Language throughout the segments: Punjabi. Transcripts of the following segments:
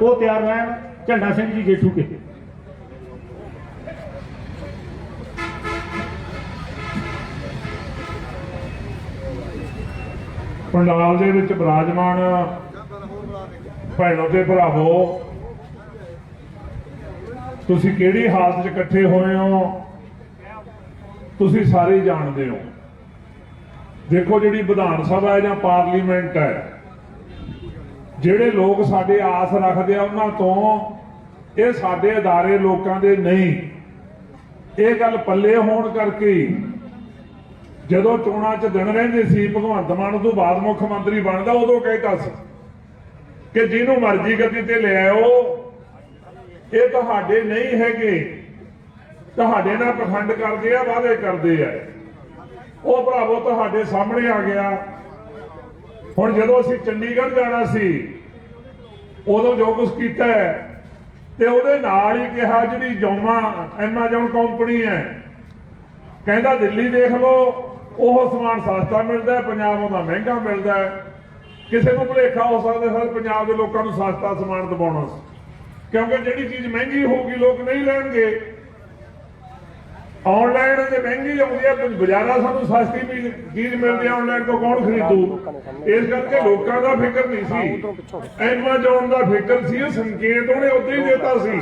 ਉਹ ਤਿਆਰ ਰਹਿਣ ਝੰਡਾ ਸਿੰਘ ਜੀ ਜੇਠੂ ਕੇ। ਪੰਡਾਲ ਦੇ ਵਿੱਚ ਬਿਰਾਜਮਾਨ ਭੈਣੋ ਤੇ ਭਰਾਵੋ, ਤੁਸੀਂ ਕਿਹੜੀ ਹਾਲਤ 'ਚ ਇਕੱਠੇ ਹੋਏ ਹੋ? ਤੁਸੀਂ ਸਾਰੇ ਜਾਣਦੇ ਹੋ। ਦੇਖੋ ਜਿਹੜੀ ਵਿਧਾਨ ਸਭਾ ਹੈ ਜਾਂ ਪਾਰਲੀਮੈਂਟ ਹੈ ਜਿਹੜੇ ਲੋਕ ਸਾਡੇ ਆਸ ਰੱਖਦੇ ਆ ਉਹਨਾਂ ਤੋਂ ਇਹ ਸਾਡੇ ادارے ਲੋਕਾਂ ਦੇ ਨਹੀਂ ਇਹ ਗੱਲ ਪੱਲੇ ਹੋਣ ਕਰਕੇ ਹੀ ਜਦੋਂ ਚੋਣਾਂ 'ਚ ਦਿਨ ਰਹਿੰਦੇ ਸੀ ਭਗਵੰਤ ਮਾਨ ਤੋਂ ਬਾਅਦ ਮੁੱਖ ਮੰਤਰੀ ਬਣਦਾ ਉਦੋਂ ਕਹਿਤਾ ਸੀ ਕਿ ਜਿਹਨੂੰ ਮਰਜ਼ੀ ਗੱਦੀ ਤੇ ਲੈ ਆਓ ਇਹ ਤੁਹਾਡੇ ਨਹੀਂ ਹੈਗੇ ਤੁਹਾਡੇ ਨਾਲ ਪਖੰਡ ਕਰਦੇ ਆ ਵਾਅਦੇ ਕਰਦੇ ਆ ਉਹ ਭਰਾਵੋ ਤੁਹਾਡੇ ਸਾਹਮਣੇ ਆ ਗਿਆ ਹੁਣ ਜਦੋਂ ਅਸੀਂ ਚੰਡੀਗੜ੍ਹ ਜਾਣਾ ਸੀ, ਉਦੋਂ ਜੋ ਕੁਝ ਕੀਤਾ ਤੇ ਉਹਦੇ ਨਾਲ ਹੀ ਕਿਹਾ ਜਿਹੜੀ ਜੋਮਾ ਐਮਾਜ਼ਨ ਕੰਪਨੀ ਹੈ, ਕਹਿੰਦਾ ਦਿੱਲੀ ਦੇਖ ਲਓ, ਉਹ ਸਮਾਨ ਸਸਤਾ ਮਿਲਦਾ ਪੰਜਾਬ ਉਹਦਾ ਮਹਿੰਗਾ ਮਿਲਦਾ ਕਿਸੇ ਨੂੰ ਭੁਲੇਖਾ ਹੋ ਸਕਦਾ ਸਰ ਪੰਜਾਬ ਦੇ ਲੋਕਾਂ ਨੂੰ ਸਸਤਾ ਸਮਾਨ ਦਿਵਾਉਣਾ। ਕਿਉਂਕਿ ਜਿਹੜੀ ਚੀਜ਼ ਮਹਿੰਗੀ ਹੋਊਗੀ, ਲੋਕ ਨਹੀਂ ਲੈਣਗੇ। ਆਨਲਾਈਨ ਤੇ ਮਹਿੰਗੀ ਆਉਂਦੀ ਹੈ ਬਾਜ਼ਾਰਾਂ ਸਾਨੂੰ ਸਸਤੀ ਵੀ ਚੀਜ਼ ਮਿਲਦੀ ਹੈ ਆਨਲਾਈਨ ਤੋਂ ਕੌਣ ਖਰੀਦੂ? ਇਸ ਕਰਕੇ ਲੋਕਾਂ ਦਾ ਫਿਕਰ ਨਹੀਂ ਸੀ। ਐਮਾਜ਼ਨ ਦਾ ਫਿਕਰ ਸੀ ਉਹ ਸੰਕੇਤ ਉਹਨੇ ਉਦੋਂ ਹੀ ਦਿੱਤਾ ਸੀ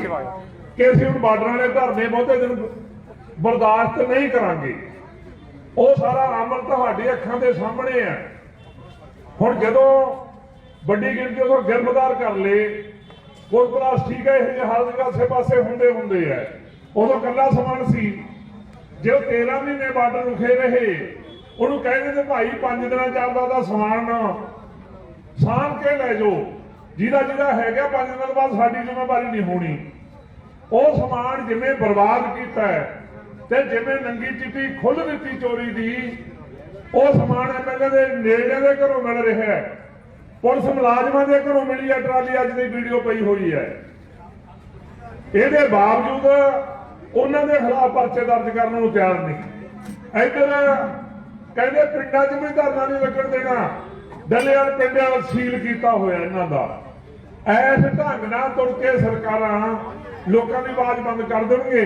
ਕਿ ਅਸੀਂ ਹੁਣ ਬਾਰਡਰਾਂ ਵਾਲੇ ਧਰਨੇ ਬਹੁਤੇ ਦਿਨ ਬਰਦਾਸ਼ਤ ਨਹੀਂ ਕਰਾਂਗੇ। ਉਹ ਸਾਰਾ ਅਮਲ ਤੁਹਾਡੀ ਅੱਖਾਂ ਦੇ ਸਾਹਮਣੇ ਆ। ਹੁਣ ਜਦੋਂ ਵੱਡੀ ਗਿਣਤੀ ਉਹ ਗ੍ਰਿਫਤਾਰ ਕਰ ਲਏ ਪੁਲਿਸ ਠੀਕ ਹੈ, ਇਹ ਜਿਹੇ ਹਾਲਤ ਕਾਸੇ ਪਾਸੇ ਹੁੰਦੇ ਹੁੰਦੇ ਆ। ਉਦੋਂ ਕੱਲਾ ਸਮਾਨ ਸੀ। ਜੇ ਉਹ 13 ਮਹੀਨੇ ਬਾਰਡਰ ਰੁਕੇ ਰਹੇ, ਉਹਨੂੰ ਕਹਿੰਦੇ ਤੇ ਭਾਈ 5 ਦਿਨਾਂ ਚ ਦਾ ਸਮਾਨ ਸਾਂਭ ਕੇ ਲੈ ਜਾਓ। ਜਿਹਦਾ ਜਿਹਦਾ ਹੈਗਾ 5 ਦਿਨ ਬਾਅਦ ਸਾਡੀ ਜ਼ਿੰਮੇਵਾਰੀ ਨਹੀਂ ਹੋਣੀ। ਉਹ ਸਮਾਨ ਜਿਵੇਂ ਬਰਬਾਦ ਕੀਤਾ ਤੇ ਜਿਵੇਂ ਨੰਗੀ ਚਿੱਟੀ ਖੁੱਲ ਦਿੱਤੀ ਚੋਰੀ ਦੀ, ਉਹ ਸਮਾਨ ਐਮਐਲਏ ਦੇ ਨੇੜੇ ਦੇ ਘਰੋਂ ਮਿਲ ਰਿਹਾ ਹੈ। ਪੁਲਿਸ ਮੁਲਾਜ਼ਮਾਂ ਦੇ ਘਰੋਂ ਮਿਲੀ ਹੈ, ਟਰਾਲੀ ਅੱਜ ਦੀ ਵੀਡੀਓ ਪਈ ਹੋਈ ਹੈ। ਇਹਦੇ ਬਾਵਜੂਦ ਉਹਨਾਂ ਦੇ ਖਿਲਾਫ ਪਰਚੇ ਦਰਜ ਕਰਨ ਨੂੰ ਤਿਆਰ ਨਹੀਂ। ਇੱਧਰ ਕਹਿੰਦੇ ਪਿੰਡਾਂ 'ਚ ਵੀ ਧਰਨਾ ਨਹੀਂ ਲੱਗਣ ਦੇਣਾ। ਡੱਲੇਵਾਲ ਪਿੰਡਾਂ ਵੱਲ ਸੀਲ ਕੀਤਾ ਹੋਇਆ ਇਹਨਾਂ ਦਾ। ਐਸ ਢੰਗ ਨਾਲ ਤੁਰ ਕੇ ਸਰਕਾਰਾਂ ਲੋਕਾਂ ਦੀ ਆਵਾਜ਼ ਬੰਦ ਕਰ ਦੇਣਗੇ।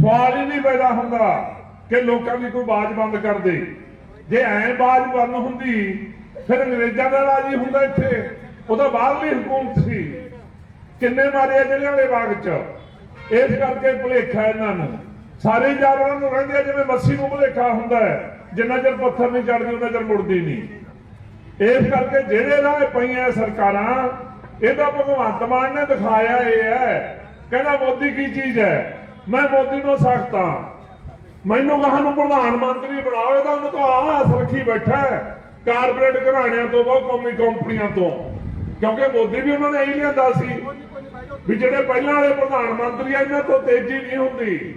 ਸਵਾਲ ਹੀ ਨਹੀਂ ਪੈਦਾ ਹੁੰਦਾ ਕਿ ਲੋਕਾਂ ਦੀ ਕੋਈ ਆਵਾਜ਼ ਬੰਦ ਕਰ ਦੇ। ਜੇ ਐਂ ਆਵਾਜ਼ ਬੰਦ ਹੁੰਦੀ, ਫਿਰ ਅੰਗਰੇਜ਼ਾਂ ਦਾ ਰਾਜ ਹੀ ਹੁੰਦਾ ਇੱਥੇ। ਉਹਦਾ ਬਾਹਰਲੀ ਹਕੂਮਤ ਸੀ। ਕਿੰਨੇ ਮਾਰੇ ਆ ਜ਼ਿਲ੍ਹੇ ਵਾਲੇ ਬਾਗ ਚ? ਇਸ ਕਰਕੇ ਭੁਲੇਖਾ ਇਹਨਾਂ ਨੂੰ। ਸਾਰੇ ਜਾਨਵਰਾਂ ਨੂੰ ਰਹਿੰਦੇ ਜਿਵੇਂ ਮੱਛੀ ਨੂੰ ਭੁਲੇਖਾ ਹੁੰਦਾ ਹੈ। ਜਿੰਨਾ ਚਿਰ ਪੱਥਰ ਨਹੀਂ ਚੜਦੀ ਉਹਨਾਂ ਚਿਰ ਮੁੜਦੀ ਨਹੀਂ। ਇਸ ਕਰਕੇ ਜਿਹੜੇ ਰਾਹ ਪਈਆਂ ਸਰਕਾਰਾਂ, ਇਹਦਾ ਭਗਵੰਤ ਮਾਨ ਨੇ ਦਿਖਾਇਆ ਇਹ ਹੈ, ਕਹਿੰਦਾ ਮੋਦੀ ਕੀ ਚੀਜ਼ ਹੈ? ਮੈਂ ਮੋਦੀ ਨੂੰ ਸਖਤ ਹਾਂ। ਮੈਨੂੰ ਕਹਾਂ ਨੂੰ ਪ੍ਰਧਾਨ ਮੰਤਰੀ ਬਣਾਓ, ਇਹਦਾ ਉਹਨੂੰ ਤਾਂ ਆਸ ਰੱਖੀ ਬੈਠਾ ਹੈ। ਕਾਰਪੋਰੇਟ ਘਰਾਣਿਆਂ ਤੋਂ ਬਹੁਤ ਕੌਮੀ ਕੰਪਨੀਆਂ ਤੋਂ। ਕਿਉਂਕਿ ਮੋਦੀ ਵੀ ਉਹਨਾਂ ਨੇ ਇਹੀ ਲਿਆਂਦਾ ਸੀ। ਵੀ ਜਿਹੜੇ ਪਹਿਲਾਂ ਵਾਲੇ ਪ੍ਰਧਾਨ ਮੰਤਰੀ ਆ, ਇਹਨਾਂ ਤੋਂ ਤੇਜ਼ੀ ਨਹੀਂ ਹੁੰਦੀ।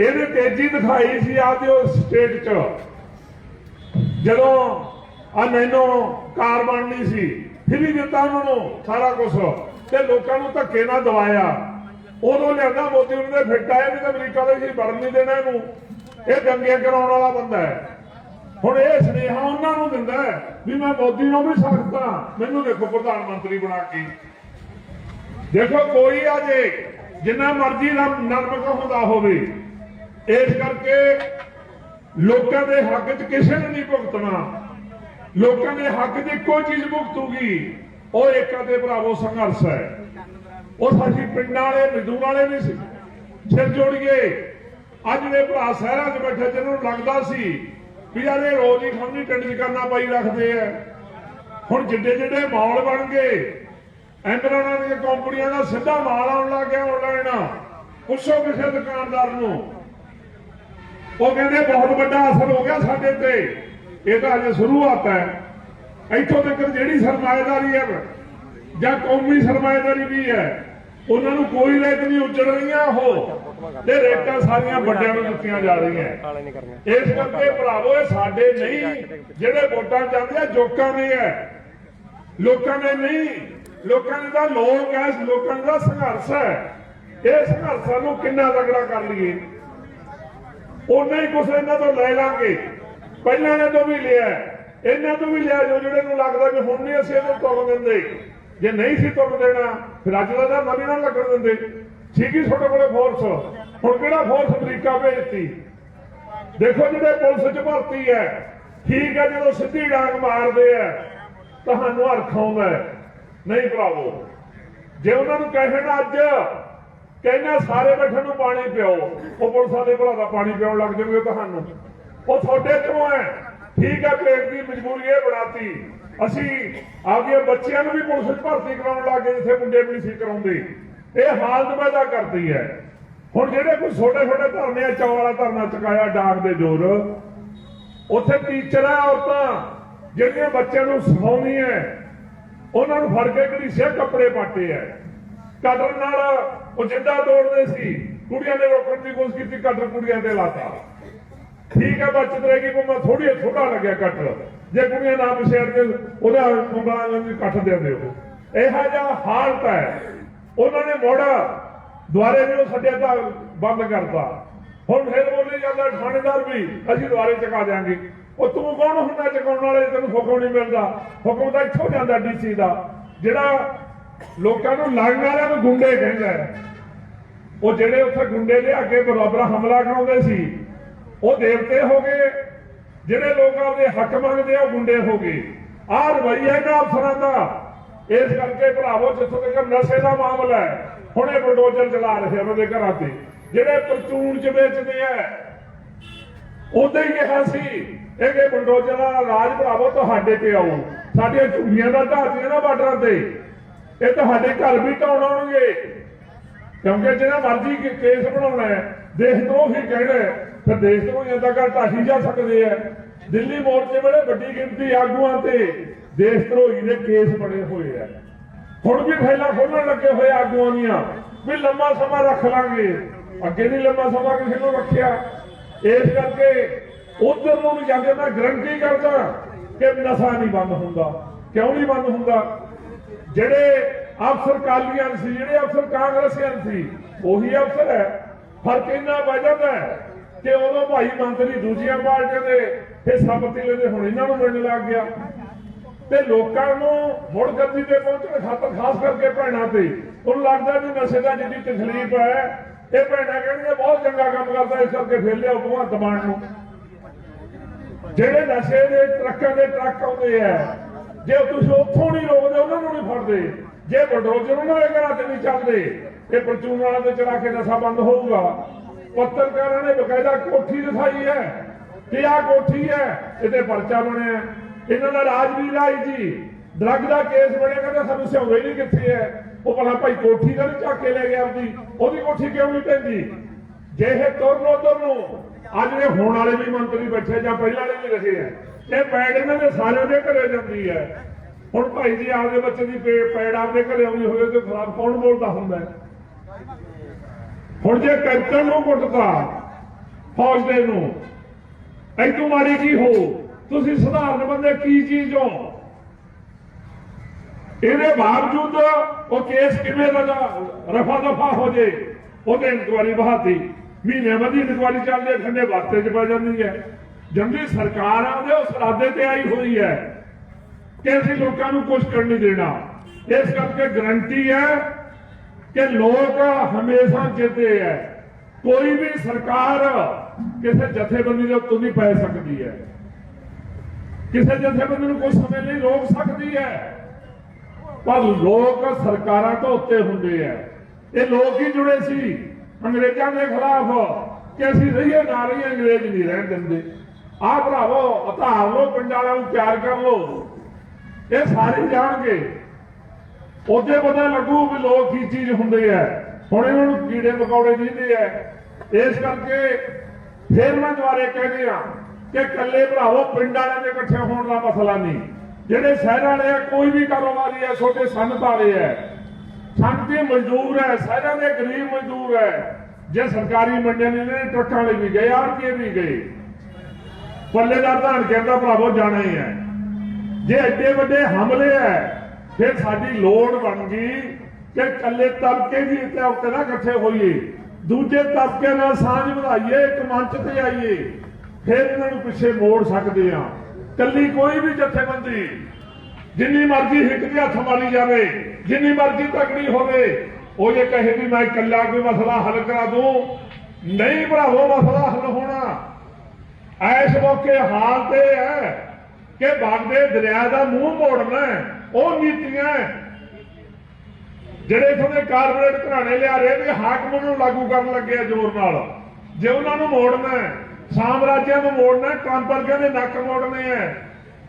ਇਹਨੇ ਤੇਜ਼ੀ ਦਿਖਾਈ ਸੀ ਆਪਦੇ ਉਸ ਸਟੇਟ 'ਚ। ਜਦੋਂ ਆ ਮੈਨੂੰ ਕਾਰ ਬਣਨੀ ਸੀ, ਫਿਰ ਵੀ ਦਿੱਤਾ ਉਹਨਾਂ ਨੂੰ ਸਾਰਾ ਕੁਝ ਤੇ ਲੋਕਾਂ ਨੂੰ ਧੱਕੇ ਨਾਲ ਦਵਾਇਆ ਉਦੋਂ ਲਿਆਂਦਾ ਮੋਦੀ ਉਹਨਾਂ ਦੇ ਫਿੱਟ ਆਏ ਵੀ ਅਮਰੀਕਾ ਦੇ ਸੀ, ਵੜਨ ਨਹੀਂ ਦੇਣਾ ਇਹਨੂੰ। ਇਹ ਦੰਗੇ ਕਰਾਉਣ ਵਾਲਾ ਬੰਦਾ ਹੈ। ਹੁਣ ਇਹ ਸੁਨੇਹਾ ਉਹਨਾਂ ਨੂੰ ਦਿੰਦਾ ਵੀ ਮੈਂ ਮੋਦੀ ਨੂੰ ਵੀ ਸਕਦਾ ਮੈਨੂੰ ਦੇਖੋ ਪ੍ਰਧਾਨ ਮੰਤਰੀ ਬਣਾ ਕੇ। ਦੇਖੋ, ਕੋਈ ਆ ਜੇ ਜਿੰਨਾ ਮਰਜ਼ੀ ਨਰਮ ਨਰਮ ਹੋਵੇ, ਇਸ ਕਰਕੇ ਲੋਕਾਂ ਦੇ ਹੱਕ 'ਚ ਕਿਸੇ ਨੇ ਨਹੀਂ ਭੁਗਤਣਾ। ਲੋਕਾਂ ਦੇ ਹੱਕ 'ਚ ਇੱਕੋ ਚੀਜ਼ ਭੁਗਤੂਗੀ, ਉਹ ਏਕਾ ਦੇ ਭਰਾਵੋ ਸੰਘਰਸ਼ ਹੈ। ਉਹ ਸਾਡੀ ਪਿੰਡਾਂ ਵਾਲੇ, ਮਜ਼ਦੂਰ ਵਾਲੇ ਵੀ ਸੀ। ਸਿਰ ਜੋੜੀਏ, ਅੱਜ ਦੇ ਭਰਾ ਸ਼ਹਿਰਾਂ 'ਚ ਬੈਠੇ, ਜਿਹਨਾਂ ਨੂੰ ਲੱਗਦਾ ਸੀ ਵੀ ਯਾਰ ਇਹ ਰੋਜ਼ ਹੀ ਖੰਨੀ ਟਿੰਡ 'ਚ ਕਰਨਾ ਪਾਈ ਰੱਖਦੇ ਆ। ਹੁਣ ਜਿੱਡੇ ਜਿੱਡੇ ਮਾਲ ਬਣ ਗਏ ਐਂਬੂਲੈਂਸਾਂ ਦੀਆਂ ਕੰਪਨੀਆਂ ਦਾ ਸਿੱਧਾ ਮਾਲ ਆਉਣ ਲੱਗ ਗਿਆ ਆਨਲਾਈਨ ਪੁੱਛੋ ਕਿਸੇ ਦੁਕਾਨਦਾਰ ਨੂੰ। ਉਹ ਕਹਿੰਦੇ, ਬਹੁਤ ਵੱਡਾ ਅਸਰ ਹੋ ਗਿਆ ਸਾਡੇ ਤੇ। ਇਹ ਤਾਂ ਅਜੇ ਸ਼ੁਰੂਆਤ ਹੈ। ਇੱਥੋਂ ਤੱਕ ਜਿਹੜੀ ਸਰਮਾਏਦਾਰੀ ਹੈ, ਜਾਂ ਕੌਮੀ ਸਰਮਾਏਦਾਰੀ ਵੀ ਹੈ, ਉਹਨਾਂ ਨੂੰ ਕੋਈ ਰੇਟ ਨਹੀਂ ਉੱਜੜ ਰਹੀਆਂ ਉਹ। ਤੇ ਰੇਟਾਂ ਸਾਰੀਆਂ ਵੱਡਿਆਂ ਨੂੰ ਦਿੱਤੀਆਂ ਜਾ ਰਹੀਆਂ। ਇਸ ਕਰਕੇ ਭਰਾਵੋ, ਇਹ ਸਾਡੇ ਨਹੀਂ, ਜਿਹੜੇ ਵੋਟਾਂ ਜਾਂਦੇ ਆ ਜੋਕਾਂ ਦੇ ਆ ਲੋਕਾਂ ਨੇ ਨਹੀਂ ਲੋਕਾਂ ਦਾ ਤਾਂ ਲੋਕ ਐ ਲੋਕਾਂ ਦਾ ਸੰਘਰਸ਼ ਹੈ। ਇਹ ਸੰਘਰਸ਼ਾਂ ਨੂੰ ਕਿੰਨਾ ਤਗੜਾ ਕਰ ਲਈਏ? ਉਹਨਾਂ ਹੀ ਕੁਛ ਇਹਨਾਂ ਤੋਂ ਲੈ ਲਾਂਗੇ। ਪਹਿਲਾਂ ਇਹਨਾਂ ਤੋਂ ਵੀ ਲਿਆ ਇਹਨਾਂ ਤੋਂ ਵੀ ਲਿਆ ਜੋ ਜਿਹੜੇ ਨੂੰ ਲੱਗਦਾ ਵੀ ਹੁਣ ਨਹੀਂ ਅਸੀਂ ਇਹਨੂੰ ਤੁਰਨ ਦਿੰਦੇ। ਜੇ ਨਹੀਂ ਸੀ ਤੁਰਨ ਦੇਣਾ, ਫਿਰ ਅੱਜ ਦਾ ਨਵੀਂ ਨਾਲ ਲੱਗਣ ਦਿੰਦੇ। ਸੀਗੀ ਤੁਹਾਡੇ ਕੋਲੇ ਫੋਰਸ ਹੁਣ ਕਿਹੜਾ ਫੋਰਸ ਅਮਰੀਕਾ ਭੇਜਤੀ? ਦੇਖੋ ਜਿਹੜੇ ਪੁਲਿਸ ਚ ਭਰਤੀ ਹੈ। ਠੀਕ ਹੈ, ਜਦੋਂ ਸਿੱਧੀ ਡਾਂਗ ਮਾਰਦੇ ਆ ਤੁਹਾਨੂੰ ਹਰਖ ਆਉਂਦਾ ਹੈ। ਨਹੀਂ ਭਰਾਵੋ। ਜੇ ਉਹਨਾਂ ਨੂੰ ਕਹਿਣ ਅੱਜ ਕਹਿੰਦਾ ਸਾਰੇ ਬੈਠਣ ਨੂੰ ਪਾਣੀ ਪਿਓ ਉਹ ਪੁਲਿਸ ਵਾਲੇ ਭਰਾ ਦਾ ਪਾਣੀ ਪਿਉਣ ਲੱਗ ਜਾਣਗੇ ਤੁਹਾਨੂੰ। ਉਹ ਤੁਹਾਡੇ ਤੋਂ ਹੈ? ਠੀਕ ਹੈ ਪੇਟ ਦੀ ਮਜਬੂਰੀ ਇਹ ਬਣਾਤੀ। ਅਸੀਂ ਆਪਦੇ ਬੱਚਿਆਂ ਨੂੰ ਵੀ ਪੁਲਿਸ ਵਿੱਚ ਭਰਤੀ ਕਰਾਉਣ ਲੱਗੇ ਜਿੱਥੇ ਮੁੰਡੇ ਵੀ ਨਹੀਂ ਸੀ ਕਰਾਉਂਦੇ। ਇਹ ਹਾਲਤ ਪੈਦਾ ਕਰਦੀ ਹੈ। ਹੁਣ ਜਿਹੜੇ ਕੋਈ ਛੋਟੇ ਛੋਟੇ ਧਰਨੇ ਆ ਚੌ ਵਾਲਾ ਧਰਨਾ ਚੁਕਾਇਆ ਡਾਕ ਦੇ ਜ਼ੋਰ। ਉੱਥੇ ਟੀਚਰ ਆ ਔਰਤਾਂ, ਜਿਹੜੀਆਂ ਬੱਚਿਆਂ ਨੂੰ ਸਿਖਾਉਂਦੀਆਂ ਉਹਨਾਂ ਨੂੰ ਫੜ ਕੇ ਘੜੀਸਿਆ ਕੱਪੜੇ ਪਾਟੇ ਐ। ਕਟਰ ਨਾਲ ਉਹ ਜਿੱਦਾਂ ਤੋੜਦੇ ਸੀ, ਕੁੜੀਆਂ ਨੇ ਰੋਕਣ ਦੀ ਕੋਸ਼ਿਸ਼ ਕੀਤੀ ਕਟਰ ਕੁੜੀਆਂ ਤੇ ਲਾਤਾ। ਠੀਕ ਹੈ ਬਚਤ ਰਹੇਗੀ ਪਰ ਥੋੜੀ ਛੋਟਾ ਲੱਗਿਆ ਕਟਰ ਜੇ ਕੁੜੀਆਂ ਨਾ ਬਸ਼ੇਰ ਦੇ ਉਹਦਾ ਉਂਗਲਾਂ ਨੂੰ ਕੱਟ ਦਿੰਦੇ ਹੋ ਇਹੋ ਜਿਹਾ ਹਾਲਤ ਹੈ ਉਹਨਾਂ ਨੇ ਮੋੜਾ ਦੁਆਰੇ ਵੀ ਉਹ ਛੱਡਿਆ ਤਾਂ ਬੰਦ ਕਰਤਾ। ਹੁਣ ਫਿਰ ਬੋਲੀ ਜਾਂਦਾ, ਥਾਣੇਦਾਰ ਵੀ, ਅਸੀਂ ਦੁਆਰੇ ਚਕਾ ਦਿਆਂਗੇ। ਉਹ ਤੂੰ ਕੌਣ ਹੁੰਦਾ ਚਕਾਉਣ ਵਾਲੇ ਤੈਨੂੰ ਹੁਕਮ ਨਹੀਂ ਮਿਲਦਾ? ਹੁਕਮ ਤਾਂ ਇੱਥੋਂ ਜਾਂਦਾ ਡੀਸੀ ਦਾ। ਜਿਹੜਾ ਲੋਕਾਂ ਨੂੰ ਲੜਨ ਵਾਲਿਆਂ ਨੂੰ ਗੁੰਡੇ ਕਹਿੰਦਾ ਉਹ ਜਿਹੜੇ ਉੱਥੇ ਗੁੰਡੇ ਲਿਆ ਕੇ ਬਰਾਬਰ ਹਮਲਾ ਕਰਾਉਂਦੇ ਸੀ, ਉਹ ਦੇਵਤੇ ਹੋ ਗਏ। ਜਿਹੜੇ ਲੋਕ ਆਪਦੇ ਹੱਕ ਮੰਗਦੇ ਆ, ਉਹ ਗੁੰਡੇ ਹੋ ਗਏ। ਆਹ ਰਵਈਆ ਇਹਨਾਂ ਅਫਸਰਾਂ ਦਾ। ਇਸ ਕਰਕੇ ਭਰਾਵੋ, ਜਿੱਥੋਂ ਤੱਕ ਨਸ਼ੇ ਦਾ ਮਾਮਲਾ ਹੈ, ਹੁਣ ਇਹ ਬਲਡੋਜ਼ਰ ਚਲਾ ਰਹੇ ਉਹਨਾਂ ਦੇ ਘਰਾਂ ਤੇ। ਜਿਹੜੇ ਪਰਚੂਨ ਚ ਵੇਚਦੇ ਆ ਉਦੋਂ ਹੀ ਕਿਹਾ ਸੀ, ਇਹ ਕਿ ਬਲਡੋਜ਼ਰ ਦਾ ਰਾਜ ਭਰਾਵੋ, ਤੁਹਾਡੇ ਤੇ ਆਉ ਸਾਡੀਆਂ ਝੁੱਗੀਆਂ ਦਾ ਢਾਤੀਆਂ ਨਾ ਬਾਰਡਰਾਂ ਤੇ। ਇਹ ਤੁਹਾਡੇ ਘਰ ਵੀ ਢਾਉਣ ਆਉਣਗੇ। ਕਿਉਂਕਿ ਜਿਹੜਾ ਮਰਜ਼ੀ ਕੇਸ ਬਣਾਉਣਾ ਹੈ, ਦੇਸ਼ ਤੋਂ ਹੀ ਕਹਿਣਾ ਫਿਰ ਦੇਸ਼ ਤੋਂ ਹੀ ਤਾਂ ਘਰ ਢਾਹੀ ਜਾ ਸਕਦੇ ਆ ਦਿੱਲੀ ਮੋਰਚੇ ਵੇਲੇ ਵੱਡੀ ਗਿਣਤੀ ਆਗੂਆਂ ਤੇ ਦੇਸ਼ ਧਰੋਹੀ ਦੇ ਕੇਸ ਬਣੇ ਹੋਏ ਆ ਹੁਣ ਵੀ ਫੈਲਾ ਖੋਲਣ ਲੱਗੇ ਹੋਏ ਆਗੂਆਂ ਦੀਆਂ, ਵੀ ਲੰਮਾ ਸਮਾਂ ਰੱਖ ਲਾਂਗੇ। ਅੱਗੇ ਨਹੀਂ ਲੰਮਾ ਸਮਾਂ ਕਿਸੇ ਨੂੰ ਰੱਖਿਆ। ਇਸ ਕਰਕੇ ਉਧਰ ਨੂੰ ਵੀ ਜਾਂਦੇ ਮੈਂ ਗਰੰਟੀ ਕਰਦਾ ਕਿ ਨਸ਼ਾ ਨਹੀਂ ਬੰਦ ਹੁੰਦਾ। ਕਿਉਂ ਨਹੀਂ ਬੰਦ ਹੁੰਦਾ? ਜਿਹੜੇ ਅਫਸਰ ਕਾਲੀਆਂ ਸੀ, ਜਿਹੜੇ ਅਫਸਰ ਕਾਂਗਰਸੀਆਂ ਸੀ, ਉਹੀ ਅਫਸਰ ਹੈ। ਫ਼ਰਕ ਇੰਨਾ ਪੈ ਜਾਂਦਾ ਹੈ ਕਿ ਉਦੋਂ ਭਾਈ ਮੰਤਰੀ ਦੂਜੀਆਂ ਪਾਰਟੀਆਂ ਦੇ ਹਿੱਸਾ ਪਤੀਲੇ ਦੇ ਹੁਣ ਇਹਨਾਂ ਨੂੰ ਮਿਲਣ ਲੱਗ ਗਿਆ। ਤੇ ਲੋਕਾਂ ਨੂੰ ਮੁੜ ਗੱਦੀ ਤੇ ਪਹੁੰਚਣ ਖਾਤਰ ਖਾਸ ਕਰਕੇ ਭੈਣਾਂ ਤੇ, ਉਹਨੂੰ ਲੱਗਦਾ ਵੀ ਨਸ਼ੇ ਦਾ ਜਿੱਡੀ ਤਕਲੀਫ ਹੈ। ਇਹ ਭੈਣਾਂ ਕਹਿੰਦੀਆਂ ਬਹੁਤ ਚੰਗਾ ਕੰਮ ਕਰਦਾ ਇਸ ਕਰਕੇ ਫੇਲਿਆ ਭਗਵੰਤ ਮਾਨ ਨੂੰ। ਜਿਹੜੇ ਨਸ਼ੇ ਦੇ ਟਰੱਕਾਂ ਦੇ ਟਰੱਕ ਆਉਂਦੇ ਆ, ਜੇ ਤੁਸੀਂ ਉੱਥੋਂ ਨਹੀਂ ਰੋਕਦੇ, ਉਹਨਾਂ ਨੂੰ ਨਹੀਂ ਫੜਦੇ। ਜੇ ਬਲਡੋਜ਼ਰ ਉਹਨਾਂ ਦੇ ਘਰਾਂ ਤੇ ਨਹੀਂ ਚੱਲਦੇ, ਇਹ ਪਰਚੂਨ ਵਾਲਾ ਤੇ ਚਲਾ ਕੇ ਨਸ਼ਾ ਬੰਦ ਹੋਊਗਾ। ਪੱਤਰਕਾਰਾਂ ਨੇ ਬਕਾਇਦਾ ਕੋਠੀ ਦਿਖਾਈ ਹੈ ਕਿ ਆਹ ਕੋਠੀ ਹੈ, ਇਹਦੇ ਪਰਚਾ ਬਣਿਆ ਇਹਨਾਂ ਦਾ ਰਾਜਵੀਰ ਰਾਜ ਜੀ। ਡਰੱਗ ਦਾ ਕੇਸ ਬਣਿਆ, ਕਹਿੰਦਾ ਸਾਨੂੰ ਸਿਉਂਦੇ ਹੀ ਨਹੀਂ ਕਿੱਥੇ ਹੈ। ਉਹ ਭਲਾ ਭਾਈ ਕੋਠੀ ਦਾ ਨਹੀਂ ਚੱਕ ਕੇ ਲੈ ਗਿਆ ਉਹਦੀ ਉਹਦੀ ਕੋਠੀ ਕਿਉਂ ਨਹੀਂ ਪੈਂਦੀ? ਜੇ ਇਹ ਤੁਰਨੋ ਤੁਰਨੋ, ਅੱਜ ਦੇ ਹੋਣ ਵਾਲੇ ਵੀ ਮੰਤਰੀ ਬੈਠੇ ਜਾਂ ਪਹਿਲਾਂ ਵਾਲੇ ਵੀ ਰਹੇ ਆ ਇਹ ਪੈੜ ਇਹਨਾਂ ਦੇ ਸਾਰਿਆਂ ਦੇ ਘਰੇ ਜਾਂਦੀ ਹੈ ਹੁਣ ਭਾਈ ਜੀ ਆਪਦੇ ਬੱਚੇ ਦੀ ਪੈੜ ਆਪਦੇ ਘਰੇ ਆਉਂਦੀ ਹੋਵੇ ਤੇ ਖਿਲਾਫ ਕੌਣ ਬੋਲਦਾ ਹੁੰਦਾ? ਹੁਣ ਜੇ ਕੈਪਟਨ ਨੂੰ ਕੁੱਟਦਾ ਫੌਜ ਦੇ ਨੂੰ ਐਤੋਂ ਮਾਰੀ ਕੀ ਹੋ? ਤੁਸੀਂ ਸਧਾਰਨ ਬੰਦੇ ਕੀ ਚੀਜ਼ ਹੋ? ਇਹਦੇ ਬਾਵਜੂਦ ਉਹ ਕੇਸ ਕਿਵੇਂ ਰਜਾ ਰਫਾ ਦਫਾ ਹੋ ਜੇ, ਉਹਦੇ ਇਨਕੁਆਰੀ ਬਹਾਤੀ ਮਹੀਨੇ ਬਾਅਦ ਇਨਕੁਆਰੀ ਚੱਲਦੀ ਹੈ, ਖੰਡੇ ਵਾਸਤੇ ਚ ਪੈ ਜਾਂਦੀ ਹੈ। ਜੰਦੀ ਸਰਕਾਰ ਆਉਂਦੇ ਉਸ ਇਰਾਦੇ ਤੇ ਆਈ ਹੋਈ ਹੈ ਕਿ ਅਸੀਂ ਲੋਕਾਂ ਨੂੰ ਕੁਝ ਕਰਨ ਨਹੀਂ ਦੇਣਾ। ਇਸ ਕਰਕੇ ਗਰੰਟੀ ਹੈ ਕਿ ਲੋਕ ਹਮੇਸ਼ਾ ਜਿੱਤੇ ਹੈ। ਕੋਈ ਵੀ ਸਰਕਾਰ ਕਿਸੇ ਜਥੇਬੰਦੀ ਦੇ ਉੱਤੇ ਨਹੀਂ ਪੈ ਸਕਦੀ ਹੈ। ਕਿਸੇ ਜਥੇਬੰਦੀ ਨੂੰ ਕੁਝ ਸਮੇਂ ਲਈ ਰੋਕ ਸਕਦੀ ਹੈ। ਪਰ ਲੋਕ ਸਰਕਾਰਾਂ ਤੋਂ ਉੱਤੇ ਹੁੰਦੇ ਆ ਇਹ ਲੋਕ ਹੀ ਜੁੜੇ ਸੀ। ਅੰਗਰੇਜ਼ਾਂ ਦੇ ਖਿਲਾਫ ਕਿ ਅਸੀਂ ਰਹੀਏ ਨਾ ਰਹੀਏ ਅੰਗਰੇਜ਼ ਨਹੀਂ ਰਹਿਣ ਦਿੰਦੇ। ਆ ਭਰਾਵੋ ਉਤਾਰ ਲੋ ਪਿੰਡ ਨੂੰ ਪਿਆਰ ਕਰ। ਲੋ ਇਹ ਸਾਰੇ ਜਾਣਗੇ। ਉਹਦੇ ਪਤਾ ਲੱਗੂ ਵੀ ਲੋਕ ਕੀ ਚੀਜ਼ ਹੁੰਦੇ ਆ। ਹੁਣ ਇਹਨਾਂ ਨੂੰ ਕੀੜੇ ਮਕੌੜੇ ਦਿੰਦੇ ਆ। ਇਸ ਕਰਕੇ ਫੇਰ ਮੈਂ ਦੁਆਰੇ ਕਹਿੰਦੇ ਆ ਕਿ ਇਕੱਲੇ ਭਰਾਵੋ, ਪਿੰਡ ਵਾਲਿਆਂ ਦੇ ਇਕੱਠੇ ਹੋਣ ਦਾ ਮਸਲਾ ਨਹੀਂ। ਜਿਹੜੇ ਸ਼ਹਿਰ ਵਾਲੇ ਆ, ਕੋਈ ਵੀ ਕਾਰੋਬਾਰੀ ਆ ਛੋਟੇ ਸੰਤ ਵਾਲੇ ਆ। ਸੰਤ ਦੇ ਮਜ਼ਦੂਰ ਹੈ, ਸਾਰਿਆਂ ਦੇ ਗਰੀਬ ਮਜ਼ਦੂਰ ਹੈ। ਜੇ ਸਰਕਾਰੀ ਮੰਡੀਆਂ ਨੇ ਨੇ ਟਰੱਕਾਂ ਵਾਲੇ ਵੀ ਗਏ ਆੜਤੀਏ ਵੀ ਗਏ। ਪੱਲੇਦਾਰ ਧਾਨ ਕਹਿੰਦਾ ਭਰਾਵੋ ਜਾਣਾ ਹੀ ਹੈ। ਜੇ ਐਡੇ ਵੱਡੇ ਹਮਲੇ ਹੈ, ਫਿਰ ਸਾਡੀ ਲੋੜ ਬਣ ਗਈ ਕਿ ਕੱਲੇ ਤਬਕੇ ਦੀ ਇੱਥੇ ਨਾ ਇਕੱਠੇ ਹੋਈਏ। ਦੂਜੇ ਤਬਕੇ ਨਾਲ ਸਾਂਝ ਵਧਾਈਏ ਇੱਕ ਮੰਚ ਤੇ ਆਈਏ, ਫਿਰ ਇਹਨਾਂ ਨੂੰ ਪਿੱਛੇ ਮੋੜ ਸਕਦੇ ਆ ਕੱਲੀ ਕੋਈ ਵੀ ਜਥੇਬੰਦੀ, ਜਿੰਨੀ ਮਰਜ਼ੀ ਹਿੱਕ ਦੇ ਹੱਥ ਮਾਰੀ ਜਾਵੇ ਜਿੰਨੀ ਮਰਜ਼ੀ ਤਕੜੀ ਹੋਵੇ, ਉਹ ਜੇ ਕਹੇ ਵੀ ਮੈਂ ਇਕੱਲਾ ਕੋਈ ਮਸਲਾ ਹੱਲ ਕਰਾ ਦੂੰ, ਨਹੀਂ ਭਰਾਵੋ ਮਸਲਾ ਹੱਲ ਹੋਣਾ ਐਸ ਮੌਕੇ ਹਾਲ ਤੇ ਹੈ ਕਿ ਵਗਦੇ ਦਰਿਆ ਦਾ ਮੂੰਹ ਮੋੜਨਾ ਹੈ। ਉਹ ਨੀਤੀਆਂ ਹੈ। ਜਿਹੜੇ ਤੁਹਾਡੇ ਕਾਰਪੋਰੇਟ ਘਰਾਣੇ ਲਿਆ ਰਹੇ ਨੇ, ਹਾਕਮ ਨੂੰ ਲਾਗੂ ਕਰਨ ਲੱਗੇ ਆ ਜ਼ੋਰ ਨਾਲ ਜੇ ਉਹਨਾਂ ਨੂੰ ਮੋੜਨਾ ਸਾਮਰਾਜਿਆਂ ਨੂੰ ਮੋੜਨਾ ਹੈ ਕੰਪਰਗਾਂ ਦੇ ਨੱਕ ਮੋੜਨੇ ਆ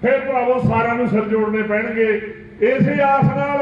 ਫਿਰ ਭਰਾਵੋ ਸਾਰਿਆਂ ਨੂੰ ਸਿਰ ਜੋੜਨੇ ਪੈਣਗੇ ਇਸੇ ਆਸ ਨਾਲ